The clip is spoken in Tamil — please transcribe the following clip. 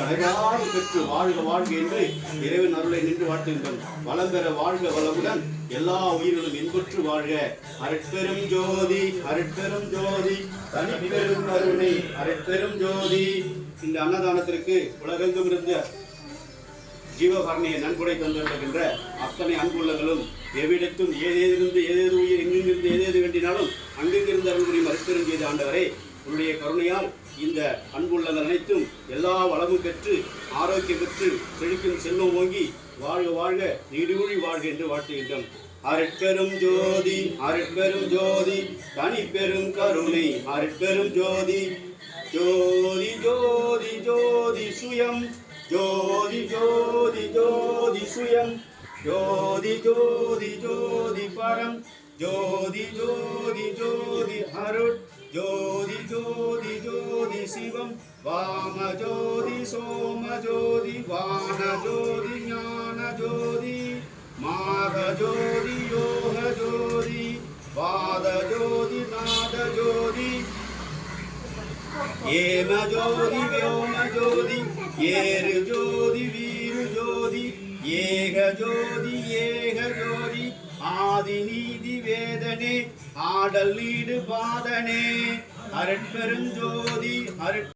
தடையாக பெற்று வாழ்க வாழ்க என்று இறைவன் அருளை நின்று வாழ்த்துகின்றோம். வளம் பெற வாழ்க வளமுடன் எல்லா உயிர்களும் இன்புற்று வாழ்க. அரட்பெரும் ஜோதி அரட்பெரும் ஜோதி தனிப்பெரும் கருணை அரட்பெரும் ஜோதி. இந்த அன்னதானத்திற்கு உலகெங்கும் இருந்த ஜீவகாரணியை நன்கொடை தந்திருக்கின்ற அத்தனை அன்புள்ளங்களும் எவ்விடத்தும் ஏதேதிருந்து ஏதேது உயிர் எங்கிருந்து ஏதேது வேண்டினாலும் அங்கிருந்து அருள்புரியும் அருட்பெரும் செய்த ஆண்டவரை உன்னுடைய கருணையால் இந்த அன்புள்ளங்கள் அனைத்தும் எல்லா வளமும் பெற்று ஆரோக்கியம் பெற்று செழிக்கும் செல்வம் ஓங்கி வாழ்க வாழ்க நீடுமொழி வாழ்க என்று வாழ்த்துகின்றோம். அருட்பெரும் ஜோதி அருட்பெரும் ஜோதி தனி பெரும் கருணை. அருட்பெரும் ஜோதி ஜோதி ஜோதி ஜோதி சுயம். ஜோதி ஜோதி ஜோதி சுயம். ஜோதி ஜோதி ஜோதி பரம். ஜோதி ஜோதி ஜோதி அருட். ஜோதி ஜோதி ஜோதி சிவம் வாம ஜோதி சோம ஜோதி வான ஜோதி ஞான ஜோதி மாக ஜோதி யோக ஜோதி வாத ஜோதி நாத ஜோதி ஏம ஜோதி ஆடல் நீடு பாதனே அரட்பெருஞ்சோதி அருட்